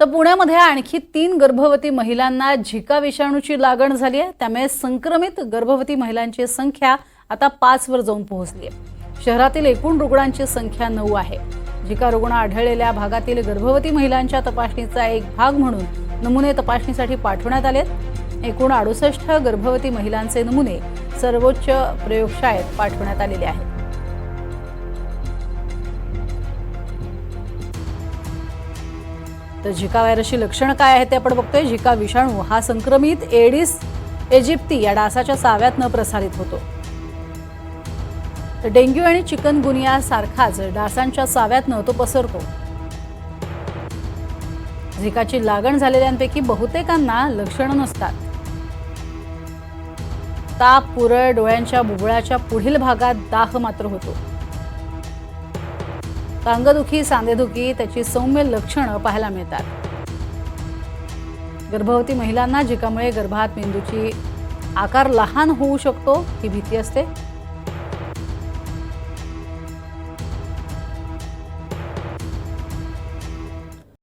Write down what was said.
तर पुण्यामध्ये आणखी तीन गर्भवती महिलांना झिका विषाणूची लागण झाली आहे. त्यामुळे संक्रमित गर्भवती महिलांची संख्या आता पाचवर जाऊन पोहोचली आहे. शहरातील एकूण रुग्णांची संख्या नऊ आहे. झिका रुग्ण आढळलेल्या भागातील गर्भवती महिलांच्या तपासणीचा एक भाग म्हणून नमुने तपासणीसाठी पाठवण्यात आले एकूण अडुसष्ट गर्भवती महिलांचे नमुने सर्वोच्च प्रयोगशाळेत पाठवण्यात आलेले आहेत. तर झिका व्हायरसची लक्षणं काय आहेत ते आपण बघतोय. झिका विषाणू हा संक्रमित एडिस एजिप्ती या डासाच्या चाव्यातनं प्रसारित होतो. तर डेंग्यू आणि चिकनगुनिया सारखाच डासांच्या चाव्यातनं तो पसरतो. झिकाची लागण झालेल्यांपैकी बहुतेकांना लक्षणं नसतात. ताप पुरळ डोळ्यांच्या बुबुळाच्या पुढील भागात दाह मात्र होतो. अंगदुखी सांधेदुखी त्याची सौम्य लक्षणं पाहायला मिळतात. गर्भवती महिलांना जिकामुळे गर्भात मेंदूची आकार लहान होऊ शकतो ही भीती असते.